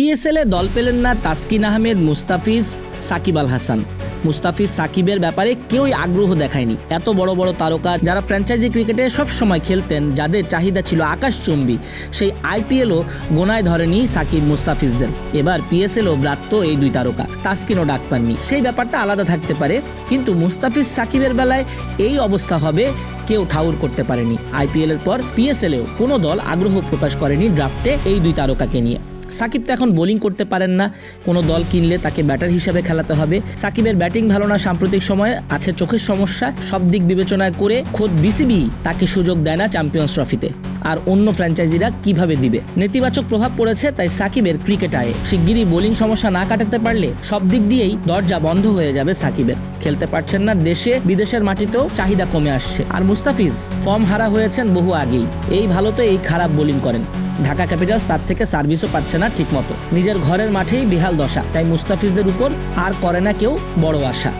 পিএসএলে দল পেলেন না তাসকিন আহমেদ, মুস্তাফিজ, সাকিব আল হাসান। মুস্তাফিজ, সাকিবের ব্যাপারে কেউই আগ্রহ দেখায়নি। এত বড় বড় তারকা যারা ফ্র্যাঞ্চাইজি ক্রিকেটে সব সময় খেলতেন, যাদের চাহিদা ছিল আকাশচুম্বী, সেই আইপিএলও গোনায় ধরেনি সাকিব মুস্তাফিজদের। এবার পিএসএলও ব্রাত্য এই দুই তারকা। তাসকিনও ডাক পাননি। সেই ব্যাপারটা আলাদা থাকতে পারে, কিন্তু মুস্তাফিজ সাকিবের বেলায় এই অবস্থা হবে, কেউ ঠাউর করতে পারেনি। আইপিএল এর পর পিএসএলেও কোনো দল আগ্রহ প্রকাশ করেনি ড্রাফটে এই দুই তারকাকে নিয়ে। সাকিব তো এখন বোলিং করতে পারেন না। কোনো দল কিনলে তাকে ব্যাটার হিসাবে খেলাতে হবে। সাকিবের ব্যাটিং ভালো না সাম্প্রতিক সময়ে, আছে চোখের সমস্যা। সব দিক বিবেচনায় করে খোদ বিসিবি তাকে সুযোগ দেয় না চ্যাম্পিয়ন্স ট্রফিতে। আর অন্য ফ্র্যাঞ্চাইজিরা কীভাবে দিবে? নেতিবাচক প্রভাব পড়েছে তাই সাকিবের ক্রিকেট আয়ে। শিগগিরই বোলিং সমস্যা না কাটাতে পারলে সব দিক দিয়েই দরজা বন্ধ হয়ে যাবে সাকিবের। খেলতে পারছেন না দেশে, বিদেশের মাটিতেও চাহিদা কমে আসছে। আর মুস্তাফিজ ফর্ম হারা হয়েছেন বহু আগেই। এই ভালো তো এই খারাপ বোলিং করেন। ঢাকা ক্যাপিটালস তার থেকে সার্ভিসও পাচ্ছে না ঠিকমতো। নিজের ঘরের মাঠেই বেহাল দশা। তাই মুস্তাফিজদের উপর আর করে না কেউ বড় আশা।